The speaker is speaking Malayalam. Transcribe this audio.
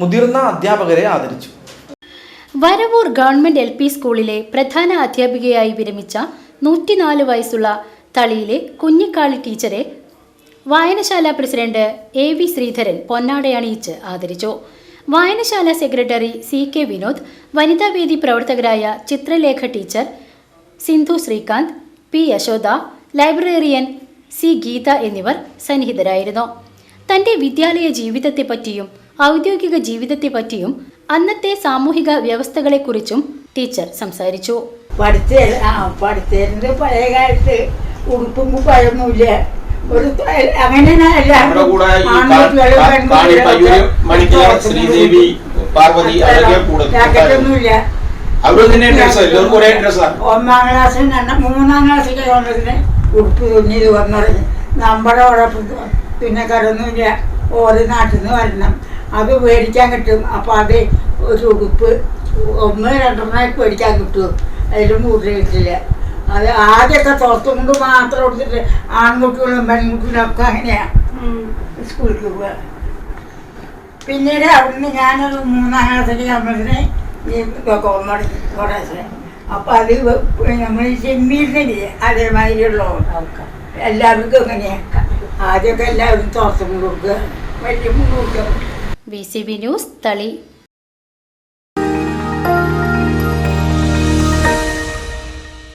മുതിർന്ന അധ്യാപകരെ ആദരിച്ചു. വരവൂർ ഗവൺമെന്റ് എൽ പി സ്കൂളിലെ പ്രധാന അധ്യാപികയായി വിരമിച്ച നൂറ്റിനാല് വയസ്സുള്ള തളിയിലെ കുഞ്ഞിക്കാളി ടീച്ചറെ വായനശാല പ്രസിഡന്റ് എ വി ശ്രീധരൻ പൊന്നാടയണിയിച്ച് ആദരിച്ചു. വായനശാല സെക്രട്ടറി സി കെ വിനോദ് വനിതാവേദി പ്രവർത്തകരായ Chithralekha teacher Sindhu Sreekanth P Yashoda librarian C Geetha എന്നിവർ സന്നിഹിതരായിരുന്നു. തന്റെ വിദ്യാലയ ജീവിതത്തെപ്പറ്റിയും ഔദ്യോഗിക ജീവിതത്തെപ്പറ്റിയും അന്നത്തെ സാമൂഹിക വ്യവസ്ഥകളെ കുറിച്ചും ടീച്ചർ സംസാരിച്ചു. പഠിച്ച ആ പഠിച്ചതിന്റെ പഴയ കാലത്ത് ഉടുപ്പും കുപ്പായൊന്നുമില്ല ഒരു ഒന്നാം ക്ലാസ്സിൽ മൂന്നാം ക്ലാസ് വന്നതിന് ഉടുപ്പ് തുന്നിയത് വന്നത് നമ്മുടെ ഉഴപ്പ് തുന്നക്കാരൊന്നുമില്ല ഓരോ നാട്ടിൽ നിന്ന് വരണം. അത് മേടിക്കാൻ കിട്ടും. അപ്പോൾ അത് ഒരു ഉടുപ്പ് ഒന്ന് രണ്ടെണ്ണമൊക്കെ മേടിക്കാൻ കിട്ടും. അതിലും കൂടുതൽ കിട്ടില്ല. അത് ആദ്യമൊക്കെ തുറത്തുകൊണ്ട് മാത്രം കൊടുത്തിട്ട് ആൺകുട്ടികളും പെൺകുട്ടികളും ഒക്കെ അങ്ങനെയാണ് സ്കൂളിൽ പോവുക. പിന്നീട് അവിടുന്ന് ഞാനൊരു മൂന്നാം ക്ലാസ്സിൽ അമ്മേനെ ഈ കോളേജിൽ ഒന്നടി കുറേശ്ശെ അപ്പം അത് നമ്മൾ ചെമ്മീരിനില്ലേ അതേമാതിരിയുള്ള എല്ലാവർക്കും അങ്ങനെയാക്കാം ആദ്യമൊക്കെ എല്ലാവരും തുറത്തും കൊടുക്കുക. വലിയ കൊടുക്കുക V C B news Thali